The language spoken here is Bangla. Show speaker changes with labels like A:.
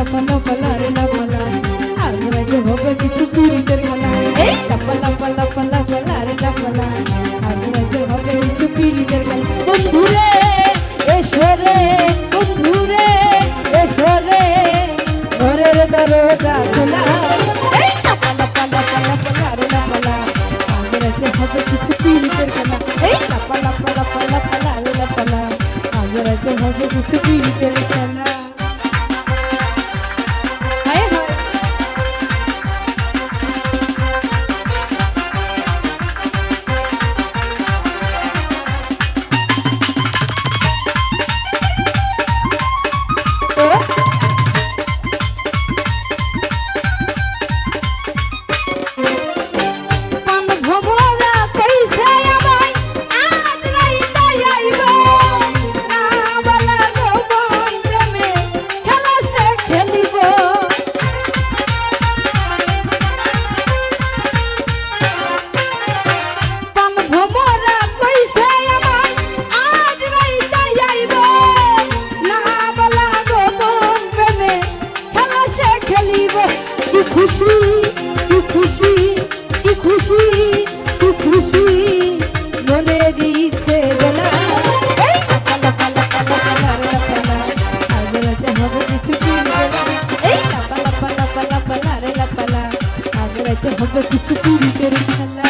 A: লাপা লাপা লারে লাপা লারে আজ রাতে হবে কিছু পীড়িতের মেলা এই লাপা লাপা লাপা লাপা লারে লাপা লারে আজ রাতে হবে কিছু পীড়িতের মেলা বন্ধুরে এসো রে বন্ধুরে এসো রে ঘরের দরজা খোলা এই লাপা লাপা লাপা কিছু এই লাপা লাপা লাপা লাপা খেলা